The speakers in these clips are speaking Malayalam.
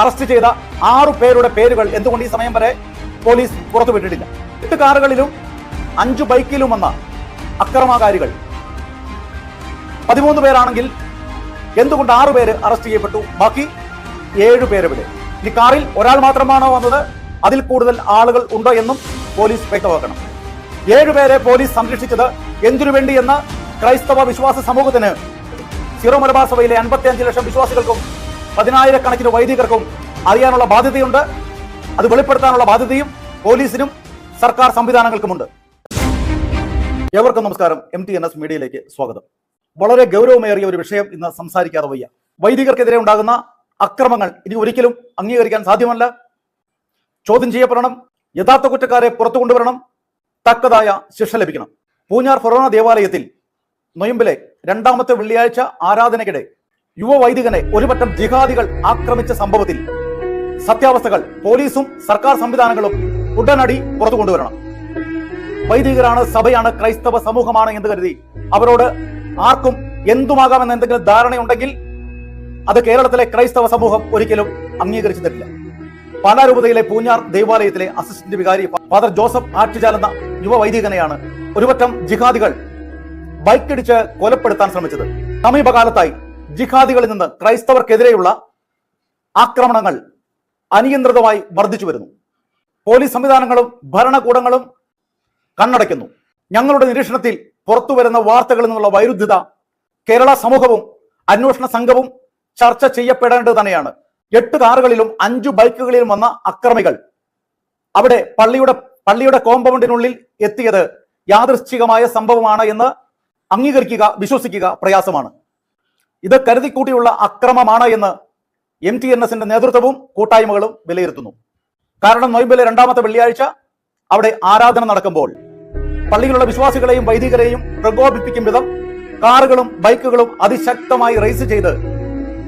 അറസ്റ്റ് ചെയ്ത ആറു പേരുടെ പേരുകൾ എന്തുകൊണ്ട് ഈ സമയം വരെ പോലീസ് പുറത്തുവിട്ടിട്ടില്ല? എട്ട് കാറുകളിലും അഞ്ചു ബൈക്കിലും വന്ന അക്രമകാരികൾ. പതിമൂന്ന് പേരാണെങ്കിൽ എന്തുകൊണ്ട് ആറു പേര് അറസ്റ്റ് ചെയ്യപ്പെട്ടു? ബാക്കി ഏഴ് പേരെവിടെ ഈ കാറിൽ ഒരാൾ മാത്രമാണോ വന്നത്? അതിൽ കൂടുതൽ ആളുകൾ ഉണ്ടോ എന്നും പോലീസ് വ്യക്തമാക്കണം. ഏഴുപേരെ പോലീസ് സംരക്ഷിച്ചത് എന്തിനു വേണ്ടി എന്ന് ക്രൈസ്തവ വിശ്വാസ സമൂഹത്തിന് സിറോ മലബാർ സഭയിലെ അൻപത്തി അഞ്ച് ലക്ഷം വിശ്വാസികൾക്കും പതിനായിരക്കണക്കിന് വൈദികർക്കും അറിയാനുള്ള ബാധ്യതയുണ്ട്. അത് വെളിപ്പെടുത്താനുള്ള ബാധ്യതയും പോലീസിനും സർക്കാർ സംവിധാനങ്ങൾക്കുമുണ്ട്. ഏവർക്കും നമസ്കാരം. എം ടി എൻ എസ് മീഡിയയിലേക്ക് സ്വാഗതം. വളരെ ഗൗരവമേറിയ ഒരു വിഷയം ഇന്ന് സംസാരിക്കാതെ വയ്യ. വൈദികർക്കെതിരെ ഉണ്ടാകുന്ന അക്രമങ്ങൾ ഇനി ഒരിക്കലും അംഗീകരിക്കാൻ സാധ്യമല്ല. ചോദ്യം ചെയ്യപ്പെടണം. യഥാർത്ഥ കുറ്റക്കാരെ പുറത്തു കൊണ്ടുവരണം. തക്കതായ ശിക്ഷ ലഭിക്കണം. പൂഞ്ഞാർ ഫൊറോണ ദേവാലയത്തിൽ നൊയമ്പിലെ രണ്ടാമത്തെ വെള്ളിയാഴ്ച ആരാധനയ്ക്കിടെ യുവ വൈദികനെ ഒരുപറ്റം ജിഹാദികൾ ആക്രമിച്ച സംഭവത്തിൽ സത്യാവസ്ഥകൾ പോലീസും സർക്കാർ സംവിധാനങ്ങളും ഉടനടി പുറത്തു കൊണ്ടുവരണം. വൈദികരാണ് സഭയാണ് ക്രൈസ്തവ സമൂഹമാണ് എന്ന് കരുതി അവരോട് ആർക്കും എന്തുമാകാമെന്ന് എന്തെങ്കിലും ധാരണയുണ്ടെങ്കിൽ അത് കേരളത്തിലെ ക്രൈസ്തവ സമൂഹം ഒരിക്കലും അംഗീകരിച്ചു തരില്ല പാലാരൂപതയിലെ പൂഞ്ഞാർ ദേവാലയത്തിലെ അസിസ്റ്റന്റ് വികാരി ഫാദർ ജോസഫ് ആറ്റുചാൽ എന്ന യുവ വൈദികനെയാണ് ഒരുപറ്റം ജിഹാദികൾ ബൈക്കിടിച്ച് കൊലപ്പെടുത്താൻ ശ്രമിച്ചത്. സമീപകാലത്തായി ജിഹാദികളിൽ നിന്ന് ക്രൈസ്തവർക്കെതിരെയുള്ള ആക്രമണങ്ങൾ അനിയന്ത്രിതമായി വർദ്ധിച്ചു വരുന്നു. പോലീസ് സംവിധാനങ്ങളും ഭരണകൂടങ്ങളും കണ്ണടയ്ക്കുന്നു. ഞങ്ങളുടെ നിരീക്ഷണത്തിൽ പുറത്തു വരുന്ന വാർത്തകളിൽ നിന്നുള്ള വൈരുദ്ധ്യത കേരള സമൂഹവും അന്വേഷണ സംഘവും ചർച്ച ചെയ്യപ്പെടേണ്ടത് തന്നെയാണ്. എട്ട് കാറുകളിലും അഞ്ചു ബൈക്കുകളിലും വന്ന അക്രമികൾ അവിടെ പള്ളിയുടെ പള്ളിയുടെ കോമ്പൗണ്ടിനുള്ളിൽ എത്തിയത് യാദൃശ്ചികമായ സംഭവമാണ് എന്ന് അംഗീകരിക്കുക വിശ്വസിക്കുക പ്രയാസമാണ്. ഇത് കരുതിക്കൂട്ടിയുള്ള അക്രമമാണ് എന്ന് എം ടി എൻ എസിന്റെ നേതൃത്വവും കൂട്ടായ്മകളും വിലയിരുത്തുന്നു. കാരണം നൊയമ്പിലെ രണ്ടാമത്തെ വെള്ളിയാഴ്ച അവിടെ ആരാധന നടക്കുമ്പോൾ പള്ളിയിലുള്ള വിശ്വാസികളെയും വൈദികരെയും പ്രകോപിപ്പിക്കും വിധം കാറുകളും ബൈക്കുകളും അതിശക്തമായി റേസ് ചെയ്ത്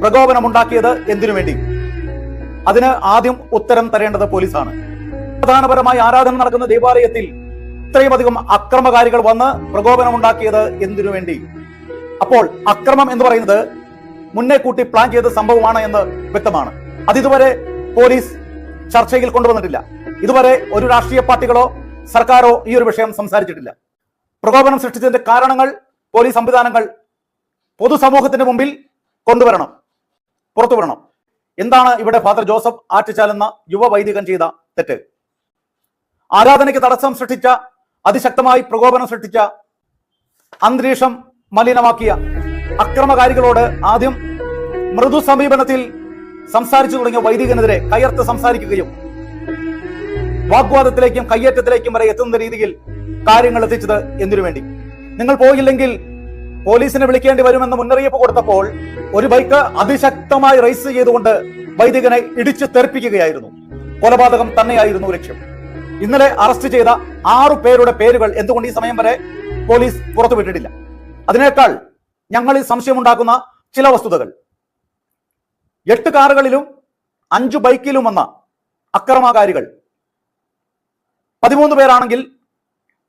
പ്രകോപനമുണ്ടാക്കിയത് എന്തിനു വേണ്ടി അതിന് ആദ്യം ഉത്തരം തരേണ്ടത് പോലീസാണ്. പ്രധാനപരമായി ആരാധന നടക്കുന്ന ദേവാലയത്തിൽ ഇത്രയുമധികം അക്രമകാരികൾ വന്ന് പ്രകോപനമുണ്ടാക്കിയത് എന്തിനു വേണ്ടി അപ്പോൾ അക്രമം എന്ന് പറയുന്നത് മുന്നേ കൂട്ടി പ്ലാൻ ചെയ്ത സംഭവമാണ് എന്ന് വ്യക്തമാണ്. അതിതുവരെ പോലീസ് ചർച്ചയിൽ കൊണ്ടുവന്നിട്ടില്ല. ഇതുവരെ ഒരു രാഷ്ട്രീയ പാർട്ടികളോ സർക്കാരോ ഈ ഒരു വിഷയം സംസാരിച്ചിട്ടില്ല. പ്രകോപനം സൃഷ്ടിച്ചതിന്റെ കാരണങ്ങൾ പോലീസ് സംവിധാനങ്ങൾ പൊതുസമൂഹത്തിന്റെ മുമ്പിൽ കൊണ്ടുവരണം. പുറത്തുവിടണം എന്താണ് ഇവിടെ ഫാദർ ജോസഫ് ആറ്റിച്ചാലെന്ന യുവ വൈദികൻ ചെയ്ത തെറ്റ്? ആരാധനയ്ക്ക് തടസ്സം സൃഷ്ടിച്ച അതിശക്തമായി പ്രകോപനം സൃഷ്ടിച്ച അന്തരീക്ഷം മലിനമാക്കിയ അക്രമകാരികളോട് ആദ്യം മൃദു സമീപനത്തിൽ സംസാരിച്ചു തുടങ്ങിയ വൈദികനെതിരെ കയർത്ത് സംസാരിക്കുകയും വാഗ്വാദത്തിലേക്കും കയ്യേറ്റത്തിലേക്കും വരെ എത്തുന്ന രീതിയിൽ കാര്യങ്ങൾ എത്തിച്ചത് എന്തിനു വേണ്ടി? നിങ്ങൾ പോയില്ലെങ്കിൽ പോലീസിനെ വിളിക്കേണ്ടി വരുമെന്ന് മുന്നറിയിപ്പ് കൊടുത്തപ്പോൾ ഒരു ബൈക്ക് അതിശക്തമായി റേസ് ചെയ്തുകൊണ്ട് വൈദികനെ ഇടിച്ചു തെറിപ്പിക്കുകയായിരുന്നു. കൊലപാതകം തന്നെയായിരുന്നു ലക്ഷ്യം. ഇന്നലെ അറസ്റ്റ് ചെയ്ത ആറു പേരുടെ പേരുകൾ എന്തുകൊണ്ട് ഈ സമയം വരെ പോലീസ് പുറത്തുവിട്ടിട്ടില്ല? അതിനേക്കാൾ ഞങ്ങളിൽ സംശയമുണ്ടാക്കുന്ന ചില വസ്തുതകൾ. എട്ട് കാറുകളിലും അഞ്ചു ബൈക്കിലും വന്ന അക്രമകാരികൾ. പതിമൂന്ന് പേരാണെങ്കിൽ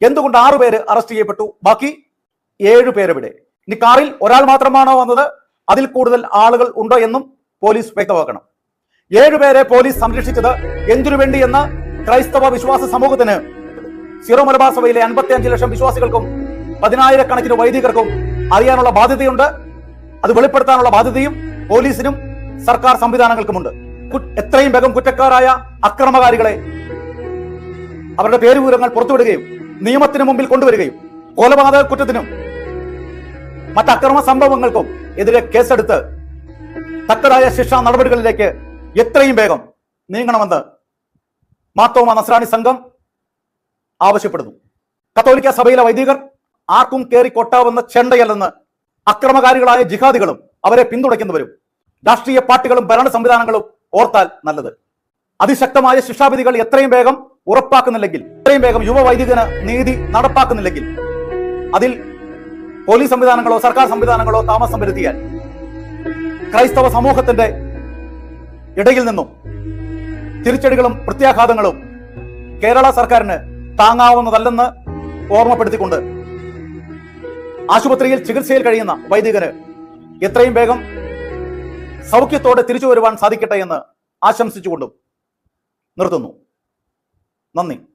എന്തുകൊണ്ട് ആറു പേര് അറസ്റ്റ് ചെയ്യപ്പെട്ടു? ബാക്കി ഏഴു പേരെവിടെ ഇനി കാറിൽ ഒരാൾ മാത്രമാണോ വന്നത്? അതിൽ കൂടുതൽ ആളുകൾ ഉണ്ടോ എന്നും പോലീസ് വ്യക്തമാക്കണം. ഏഴുപേരെ പോലീസ് സംരക്ഷിച്ചത് എന്തിനു വേണ്ടി എന്ന് ക്രൈസ്തവ വിശ്വാസ സമൂഹത്തിന് സിറോ മലബാർ സഭയിലെ അൻപത്തി അഞ്ച് ലക്ഷം വിശ്വാസികൾക്കും പതിനായിരക്കണക്കിന് വൈദികർക്കും അറിയാനുള്ള ബാധ്യതയുണ്ട്. അത് വെളിപ്പെടുത്താനുള്ള ബാധ്യതയും പോലീസിനും സർക്കാർ സംവിധാനങ്ങൾക്കുമുണ്ട്. എത്രയും വേഗം കുറ്റക്കാരായ അക്രമകാരികളെ അവരുടെ പേരുവിവരങ്ങൾ പുറത്തുവിടുകയും നിയമത്തിന് മുമ്പിൽ കൊണ്ടുവരികയും കൊലപാതക കുറ്റത്തിനും മറ്റ് അക്രമ സംഭവങ്ങൾക്കും എതിരെ കേസെടുത്ത് തക്കതായ ശിക്ഷാ നടപടികളിലേക്ക് എത്രയും വേഗം നീങ്ങണമെന്ന് മാത്തോമ നസ്രാണി സംഘം ആവശ്യപ്പെടുന്നു. കത്തോലിക്ക സഭയിലെ വൈദികർ ആർക്കും കയറി കൊട്ടാവുന്ന ചെണ്ടയല്ലെന്ന് അക്രമകാരികളായ ജിഹാദികളും അവരെ പിന്തുണയ്ക്കുന്നവരും രാഷ്ട്രീയ പാർട്ടികളും ഭരണ സംവിധാനങ്ങളും ഓർത്താൽ നല്ലത്. അതിശക്തമായ ശിക്ഷാവിധികൾ എത്രയും വേഗം ഉറപ്പാക്കുന്നില്ലെങ്കിൽ എത്രയും വേഗം യുവവൈദികന് നീതി നടപ്പാക്കുന്നില്ലെങ്കിൽ അതിൽ പോലീസ് സംവിധാനങ്ങളോ സർക്കാർ സംവിധാനങ്ങളോ താമസം വരുത്തിയാൽ ക്രൈസ്തവ സമൂഹത്തിന്റെ ഇടയിൽ നിന്നും തിരിച്ചടികളും പ്രത്യാഘാതങ്ങളും കേരള സർക്കാരിന് താങ്ങാവുന്നതല്ലെന്ന് ഓർമ്മപ്പെടുത്തിക്കൊണ്ട് ആശുപത്രിയിൽ ചികിത്സയിൽ കഴിയുന്ന വൈദികന് എത്രയും വേഗം സൗഖ്യത്തോടെ തിരിച്ചു വരുവാൻ സാധിക്കട്ടെ എന്ന് ആശംസിച്ചുകൊണ്ടും നിർത്തുന്നു. നന്ദി.